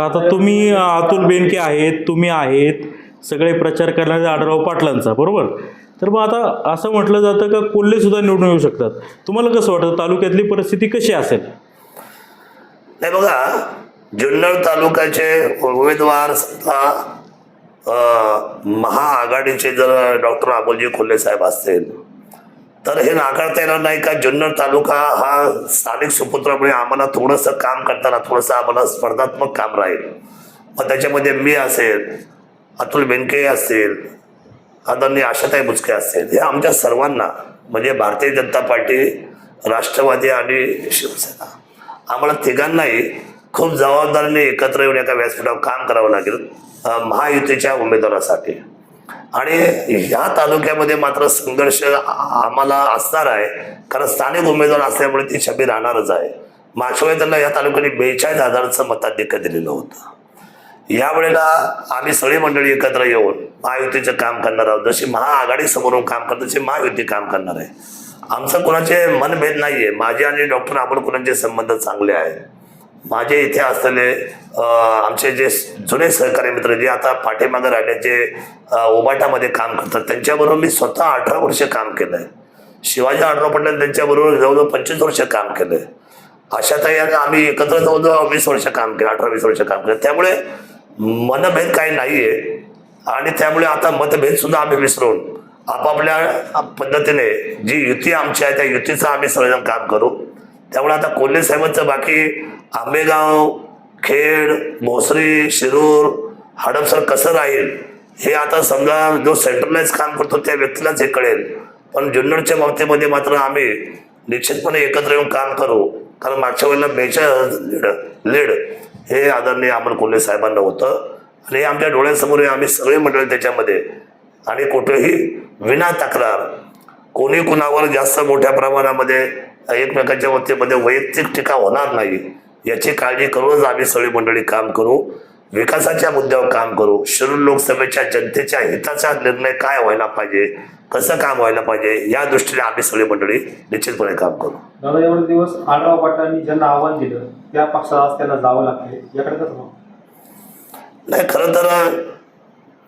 आता तुम्ही अतुल बेनके आहेत तुम्ही आहेत सगळे प्रचार करणारे आढळराव पाटलांचा बरोबर? तर मग आता असं म्हटलं जातं का कोल्हेसुद्धा निवडून येऊ शकतात? तुम्हाला कसं वाटतं तालुक्यातली परिस्थिती कशी असेल? नाही बघा जुन्नर तालुक्याचे उमेदवार सुद्धा महाआघाडीचे जर डॉक्टर अमोलजी खोल्ले साहेब असतील तर हे नाकारता येणार नाही का? जुन्नर तालुका हा स्थानिक सुपुत्रामुळे आम्हाला थोडंसं काम करताना थोडंसं आम्हाला स्पर्धात्मक काम राहील. मग त्याच्यामध्ये मी असेल अतुल बेनके असतील आदरणीय आशाताई बुचके असतील हे आमच्या सर्वांना म्हणजे भारतीय जनता पार्टी राष्ट्रवादी आणि शिवसेना आम्हाला तिघांनाही खूप जबाबदारीने एकत्र येऊन एका व्यासपीठावर काम करावं लागेल महायुतीच्या उमेदवारासाठी. आणि ह्या तालुक्यामध्ये मात्र संघर्ष आम्हाला असणार आहे. कारण स्थानिक उमेदवार असल्यामुळे ती छबी राहणारच आहे. मागच्या त्यांना या तालुक्याने बेचाळीस हजाराचं मताधिक्य दिलेलं होतं. यावेळेला आम्ही सगळी मंडळी एकत्र येऊन महायुतीचं काम करणार आहोत. जशी महाआघाडी समोरून काम करत तशी महायुती काम करणार आहे. आमचं कोणाचे मनभेद नाहीये. माझे आणि डॉक्टर आपण कुणाचे संबंध चांगले आहेत? माझे इथे असलेले आमचे जे जुने सहकारी मित्र जे आता पाठीमागं राहिले जे काम करतात त्यांच्याबरोबर मी स्वतः अठरा वर्ष काम केलं आहे शिवाजी आढराव पटेल त्यांच्याबरोबर जवळजवळ पंचवीस वर्ष काम केलं आहे अशा तयार आम्ही एकत्र जवळजवळ वीस वर्ष काम केलं अठरा वीस वर्ष काम केलं. त्यामुळे मनभेद काही नाही आहे आणि त्यामुळे आता मतभेदसुद्धा आम्ही विसरून आपापल्या पद्धतीने जी युती आमची आहे त्या युतीचं आम्ही सर्वजण काम करू. त्यामुळे आता कोल्हे साहेबांचं बाकी आंबेगाव खेड भोसरी शिरूर हडपसर कसं राहील? हे आता समजा जो सेंट्रलाइज काम करतो त्या व्यक्तीलाच हे कळेल. पण जुन्नरच्या बाबतीमध्ये मात्र आम्ही निश्चितपणे एकत्र येऊन काम करू. कारण मागच्या वेळेला बेचाळीस लीड लीड हे आदरणीय अमोल कोल्हे साहेबांना होतं. आणि हे आमच्या डोळ्यासमोर आम्ही सगळे मंडळी त्याच्यामध्ये. आणि कुठेही विना तक्रार कोणी कुणावर जास्त मोठ्या प्रमाणामध्ये एकमेकांच्या बाबतीमध्ये वैयक्तिक टीका होणार नाही याची काळजी करूनच आम्ही सगळी मंडळी काम करू विकासाच्या मुद्द्यावर काम करू शिरूर लोकसभेच्या जनतेच्या हिताचा निर्णय काय व्हायला पाहिजे कसं काम व्हायला पाहिजे या दृष्टीने आम्ही सगळी मंडळी निश्चितपणे काम करू. दादा एवढे दिवस आढराव पाटलांनी ज्यांना आव्हान दिलं त्या पक्षात आज त्यांना जावं लागते याकडे कसं? नाही खरं तर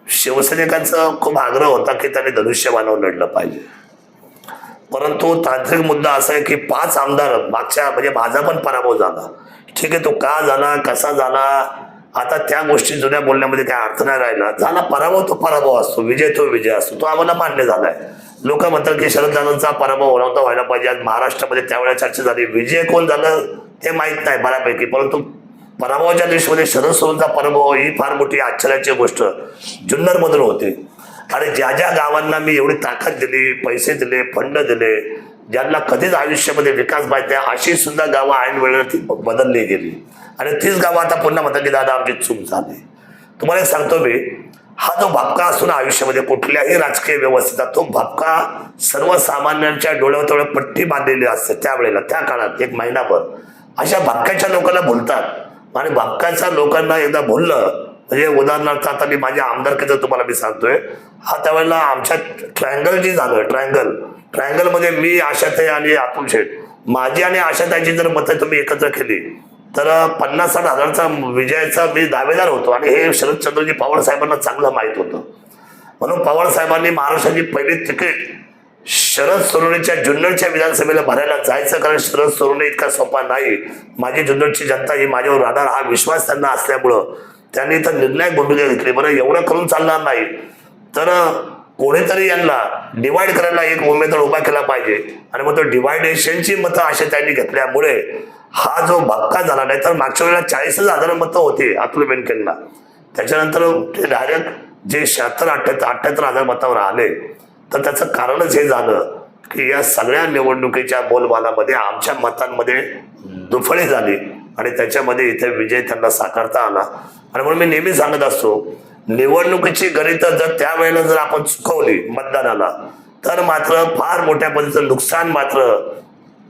शिवसैनिकांचा खूप आग्रह होता की त्यांनी धनुष्यबाणावर लढलं पाहिजे. परंतु तांत्रिक मुद्दा असा आहे की पाच आमदार मागच्या म्हणजे माझा पण पराभव झाला. ठीक आहे तो का झाला कसा झाला? आता त्या गोष्टी जुन्या बोलण्यामध्ये काय अर्थ नाही राहिला. झाला पराभव तो पराभव असतो. विजय तो विजय असतो. तो आम्हाला मान्य झालाय. लोक म्हणतात की शरद दादांचा पराभव होता व्हायला पाहिजे. आज महाराष्ट्रामध्ये त्यावेळेला चर्चा झाली. विजय कोण झालं ते माहीत नाही बऱ्यापैकी. परंतु पराभवाच्या दिवशीमध्ये शरद सोनचा पराभव ही फार मोठी आश्चर्याची गोष्ट. जुन्नरमधून होती. आणि ज्या ज्या गावांना मी एवढी ताकद दिली पैसे दिले फंड दिले ज्यांना कधीच आयुष्यामध्ये विकास पाहिजे अशी सुद्धा गावं ऐन वेळेला ती बदलली गेली. आणि तीच गावं आता पुन्हा म्हणतात की दादा आमची चूक झाली. तुम्हाला एक सांगतो मी हा जो भापका असतो ना आयुष्यामध्ये कुठल्याही राजकीय व्यवस्थेचा तो भापका सर्वसामान्यांच्या डोळ्यावर तेवढं पट्टी बांधलेली असते त्यावेळेला त्या काळात एक महिनाभर. अशा भापक्याच्या लोकांना भुलतात. आणि भापकाच्या लोकांना एकदा भुललं म्हणजे उदाहरणार्थ आता मी माझ्या आमदारकीचं तुम्हाला मी सांगतोय. हा त्यावेळेला आमच्या ट्रायंगल जी झालं ट्रायंगल ट्रायंगलमध्ये मी आशाताई आणि अतुल शेठ माझी आणि आशाताईची जर मतं तुम्ही एकत्र केली तर पन्नास साठ हजारचा विजयाचा मी दावेदार होतो आणि हे शरदचंद्रजी पवार साहेबांना चांगलं माहीत होतं. म्हणून पवार साहेबांनी महाराष्ट्राची पहिली तिकीट शरद सोनवणेच्या जुन्नरच्या विधानसभेला भरायला जायचं कारण शरद सोनवणे इतका सोपा नाही. माझी जुन्नरची जनता ही माझ्यावर राहणार हा विश्वास त्यांना असल्यामुळं त्यांनी तर निर्णायक भूमिका घेतली. बरं एवढं करून चालणार नाही. तर कोणीतरी यांना डिवाइड करायला एक उमेदवार उभा केला पाहिजे. आणि मग तो डिवायडेशनची मतं असे त्यांनी घेतल्यामुळे हा जो भक्का झाला नाही तर मागच्या वेळेला चाळीसच हजार मतं होती अतुल बेनकेंना त्याच्यानंतर ते डायरेक्ट जे शहात्तर अठ्ठ्याहत्तर अठ्ठ्याहत्तर हजार मतावर आले तर त्याचं कारणच हे झालं की या सगळ्या निवडणुकीच्या बोलबालामध्ये आमच्या मतांमध्ये दुफळे झाली. आणि त्याच्यामध्ये इथे विजय त्यांना साकारता आला. आणि म्हणून मी नेहमी सांगत असतो निवडणुकीची गणित जर त्यावेळेला जर आपण चुकवली मतदानाला तर मात्र फार मोठ्या पद्धतीचं नुकसान मात्र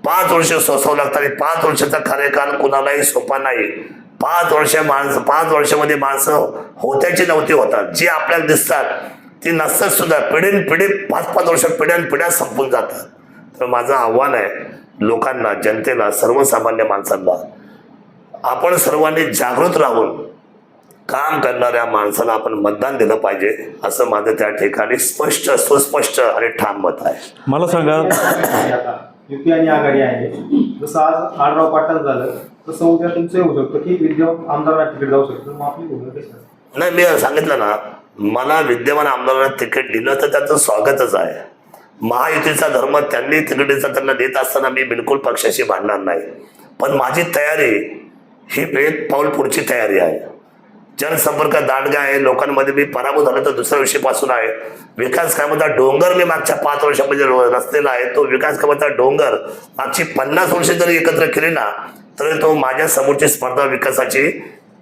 पाच वर्ष सोसावं लागतं आणि पाच वर्षाचा कार्यकाल कुणालाही सोपा नाही. पाच वर्ष माणसं पाच वर्षामध्ये माणसं होत्याची नव्हती होतात. जी आपल्याला दिसतात ती नसतात सुद्धा. पिढीन पिढी पाच पाच वर्ष पिढ्यान पिढ्या संपून जातात. तर माझं आव्हान आहे लोकांना जनतेला सर्वसामान्य माणसांना आपण सर्वांनी जागृत राहून काम करणाऱ्या माणसाला आपण मतदान दिलं पाहिजे असं माझं त्या ठिकाणी स्पष्ट सुस्पष्ट आणि ठाम मत आहे. मला सांगा. युती आणि आघाडी आहे. जसं आज आडराव पाटण झालं तसं उद्या तुमचं होऊ शकतं की विद्यमान आमदारांना तिकीट जाऊ शकतं. मग आपली भूमिका कशी आहे? नाही मी सांगितलं ना मला विद्यमान आमदारांना तिकीट दिलं तर त्याचं स्वागतच आहे. महायुतीचा धर्म त्यांनी तिकिटीचा त्यांना देत असताना मी बिलकुल पक्षाशी भांडणार नाही. पण माझी तयारी ही एक पाऊल पुढची तयारी आहे. जनसंपर्क दांडगा आहे. लोकांमध्ये मी पराभूत झालो तर दुसऱ्या वर्षीपासून आहे. विकास कामाचा डोंगर मी मागच्या पाच वर्षामध्ये रो- रचलेला आहे. तो विकास कामाचा डोंगर मागची पन्नास वर्षे जरी एकत्र केली ना तरी तो माझ्या समोरची स्पर्धा विकासाची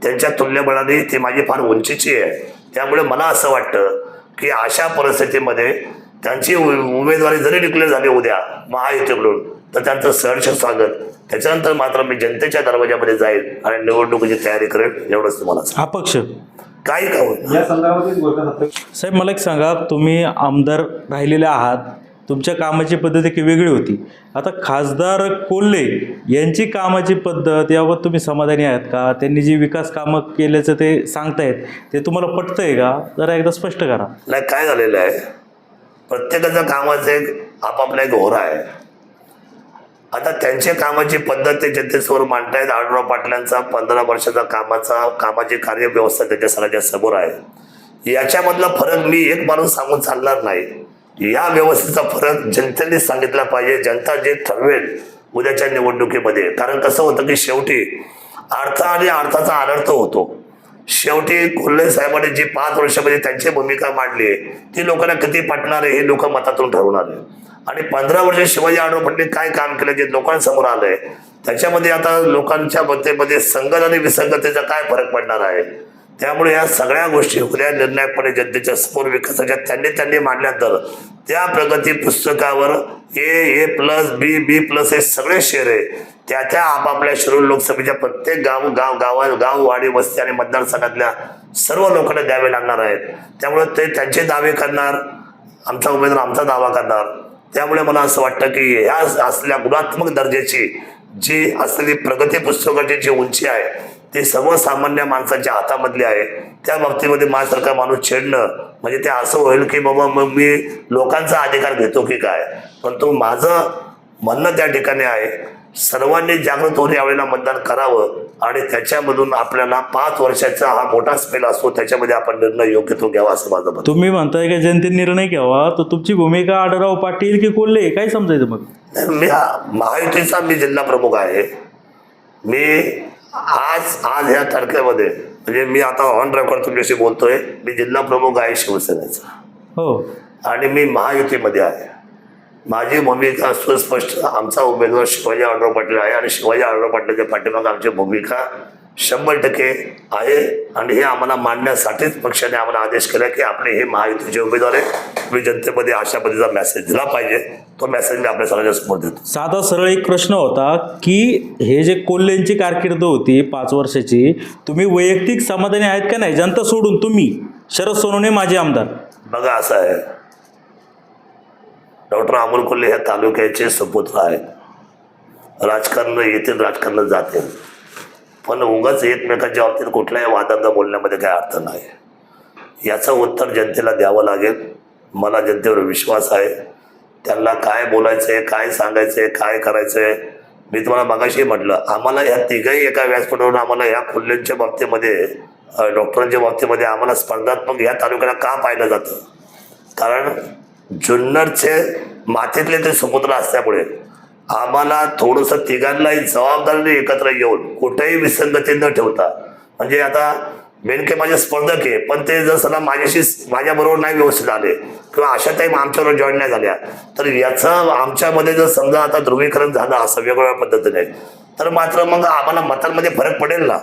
त्यांच्या तुल्यबळाने ती माझी फार उंचीची आहे. त्यामुळे मला असं वाटतं की अशा परिस्थितीमध्ये त्यांची उ- उमेदवारी जरी डिक्लेअर झाली उद्या महायुतीकडून तर त्यांचं सहर्ष स्वागत. त्याच्यानंतर मात्र मी जनतेच्या दरवाजामध्ये जाईल आणि निवडणुकीची तयारी करेल एवढंच तुम्हाला. अपक्ष. काही का सत्र साहेब मला एक सांगा तुम्ही आमदार राहिलेले आहात तुमच्या कामाची पद्धत एक वेगळी होती. आता खासदार कोल्हे यांची कामाची पद्धत याबाबत तुम्ही समाधानी आहात का? त्यांनी जी विकास कामं केल्याचं ते सांगतायत ते तुम्हाला पटतंय का? जरा एकदा स्पष्ट करा. नाही काय झालेलं आहे? प्रत्येकाच्या कामाचं एक आपापला एक होरा आहे. आता त्यांच्या कामाची पद्धत ते जनतेसमोर मांडतायत. आढळराव पाटलांचा पंधरा वर्षाचा कामाचा कामाची कार्यव्यवस्था त्यांच्या सगळ्याच्या समोर आहे. याच्यामधला फरक मी एक माणूस सांगून चालणार नाही. या व्यवस्थेचा फरक जनतेने सांगितला पाहिजे. जनता जे ठरवेल उद्याच्या निवडणुकीमध्ये. कारण कसं होतं की शेवटी अर्थ आणि अर्थाचा अनर्थ होतो. शेवटी कोल्हे साहेबांनी जी पाच वर्षामध्ये त्यांची भूमिका मांडली ती लोकांना किती पटणार आहे हे लोक मतातून ठरवणार आहे आणि पंधरा वर्ष शिवाजी आढळ पंडित काय काम केलं जे लोकांसमोर आलंय? त्याच्यामध्ये आता लोकांच्या मतेमध्ये संगत आणि विसंगतेचा काय फरक पडणार आहे? त्यामुळे या सगळ्या गोष्टी उद्या निर्णायकपणे जनतेच्या समोर विकासाच्या त्यांनी त्यांनी मांडल्यानंतर त्या प्रगती पुस्तकावर ए ए प्लस बी बी प्लस हे सगळे शेअर आहे. त्या त्या आपापल्या शिरूर लोकसभेच्या प्रत्येक गाव गाव गावा गाव वाडी वस्ती आणि मतदारसंघातल्या सर्व लोकांना द्यावे लागणार आहेत. त्यामुळे ते त्यांचे दावे करणार आमचा उमेदवार आमचा दावा करणार. त्यामुळे मला असं वाटतं की ह्या असल्या गुणात्मक दर्जाची जी असलेली प्रगती पुस्तकाची जी उंची आहे ती सर्वसामान्य माणसाच्या हातामधली आहे. त्या बाबतीमध्ये माझ्यासारखा माणूस छेडणं म्हणजे ते असं होईल की बाबा मग मी लोकांचा अधिकार घेतो की काय. परंतु माझं म्हणणं त्या ठिकाणी आहे सर्वांनी जागृत होऊन यावेळेला मतदान करावं आणि त्याच्यामधून आपल्याला पाच वर्षाचा हा मोठा स्पेल असतो त्याच्यामध्ये आपण निर्णय योग्य तो घ्यावा असं माझं मत. तुम्ही म्हणताय की जनतेने निर्णय घ्यावा तर तुमची भूमिका आढळराव पाटील की कोल्हे काय समजायचं मग? मी हा महायुतीचा मी जिल्हा प्रमुख आहे. मी आज आज ह्या तारखेमध्ये म्हणजे मी आता ऑन रेकॉर्ड तुमच्याशी बोलतोय मी जिल्हा प्रमुख आहे शिवसेनेचा. हो. आणि मी महायुतीमध्ये आहे. माझी भूमिका सुस्पष्ट. आमचा उमेदवार शिवाजी आढळराव पाटील आहे आणि शिवाजी आढळराव पाटलाच्या पाठीमागे आमची भूमिका शंभर टक्के आहे आणि हे आम्हाला मांडण्यासाठीच पक्षाने आम्हाला आदेश केला की आपले हे महायुतीचे उमेदवार आहे मी जनतेमध्ये अशा पद्धतीचा मेसेज दिला पाहिजे. तो मेसेज मी आपल्या सगळ्यांच्या समोर देतो. साधा सरळ एक प्रश्न होता की हे जे कोल्हेंची कारकीर्द होती पाच वर्षाची तुम्ही वैयक्तिक समाधानी आहेत का नाही? जनता सोडून तुम्ही शरद सोनवणे माझे आमदार. बघा असं आहे. डॉक्टर अमोल कोल्हे ह्या तालुक्याचे सुपुत्र आहेत. राजकारण येतील राजकारण जातील. पण उगाच एकमेकांच्या बाबतीत कुठल्याही वादांना बोलण्यामध्ये काही अर्थ नाही. याचं उत्तर जनतेला द्यावं लागेल. मला जनतेवर विश्वास आहे. त्यांना काय बोलायचं आहे काय सांगायचं आहे काय करायचं आहे मी तुम्हाला मागाशी म्हटलं आम्हाला ह्या तिघही एका व्यासपीठावरून आम्हाला ह्या खुल्ल्यांच्या बाबतीमध्ये डॉक्टरांच्या बाबतीमध्ये आम्हाला स्पर्धात्मक ह्या तालुक्याला का पाहिलं जातं? कारण जुन्नरचे मातीतले ते सुपुत्र असल्यामुळे आम्हाला थोडंसं तिघांनाही जबाबदारीने एकत्र येऊन कुठेही विसंगती न ठेवता म्हणजे आता बेनके माझे स्पर्धक आहे पण ते जर सला माझ्याशी माझ्याबरोबर नाही व्यवस्थित आले किंवा अशा टाईम आमच्याबरोबर जॉईन नाही झाल्या तर याचं आमच्यामध्ये जर समजा आता ध्रुवीकरण झालं असं वेगवेगळ्या पद्धतीने तर मात्र मग आम्हाला मतांमध्ये फरक पडेल ना?